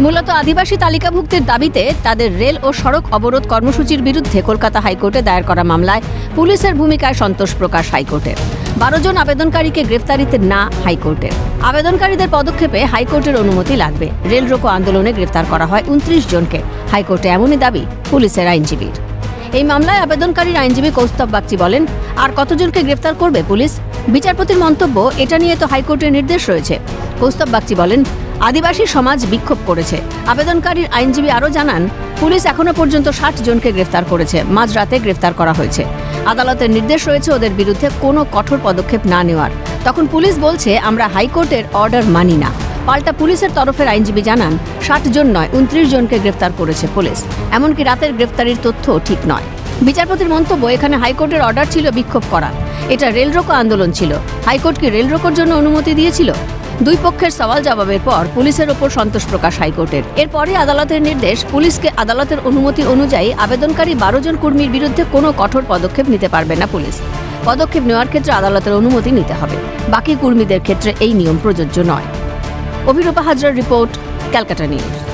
মূলত আদিবাসী তালিকাভুক্তির দাবিতে তাদের রেল ও সড়ক অবরোধ কর্মসূচির বিরুদ্ধে কলকাতা হাইকোর্টে দায়ের করা মামলায় পুলিশের ভূমিকায় সন্তোষ প্রকাশ হাইকোর্টের। বারো জন আবেদনকারীকে গ্রেফতারিতে না হাইকোর্টের আবেদনকারীদের পদক্ষেপে হাইকোর্টের অনুমতি লাগবে। রেল রোকো আন্দোলনে গ্রেফতার করা হয় উনত্রিশ জনকে। হাইকোর্টে এমনই দাবি পুলিশের আইনজীবীর। এই মামলায় আবেদনকারীর আইনজীবী কৌস্তব বাগচি বলেন, আর কতজনকে গ্রেফতার করবে পুলিশ? বিচারপতির মন্তব্য, এটা নিয়ে তো হাইকোর্টের নির্দেশ রয়েছে। কৌস্তব বাগচি বলেন আদিবাসী সমাজ বিক্ষোভ করেছে। আবেদনকারীর আইনজীবী আরও জানান, পুলিশ এখনও পর্যন্ত ষাট জনকে গ্রেফতার করেছে। মাঝরাতে গ্রেফতার করা হয়েছে। আদালতের নির্দেশ রয়েছে ওদের বিরুদ্ধে কোনো কঠোর পদক্ষেপ না নেওয়ার। তখন পুলিশ বলছে, আমরা হাইকোর্টের অর্ডার মানি না। পাল্টা পুলিশের তরফের আইনজীবী জানান, ষাট জন নয়, উনত্রিশ জনকে গ্রেফতার করেছে পুলিশ। এমনকি রাতের গ্রেফতারির তথ্য ঠিক নয়। বিচারপতির মন্তব্য, এখানে হাইকোর্টের অর্ডার ছিল বিক্ষোভ করা। এটা রেল রোকো আন্দোলন ছিল। হাইকোর্ট কি রেল রোকোর জন্য অনুমতি দিয়েছিল? দুই পক্ষের সওয়াল জবাবের পর পুলিশের ওপর সন্তোষ প্রকাশ হাইকোর্টের। এরপরে আদালতের নির্দেশ, পুলিশকে আদালতের অনুমতি অনুযায়ী আবেদনকারী বারো জন কর্মীর বিরুদ্ধে কোনো কঠোর পদক্ষেপ নিতে পারবে না পুলিশ। পদক্ষেপ নেওয়ার ক্ষেত্রে আদালতের অনুমতি নিতে হবে। বাকি কর্মীদের ক্ষেত্রে এই নিয়ম প্রযোজ্য নয়। অভিরূপা হাজরার রিপোর্ট, ক্যালকাটা নিউজ।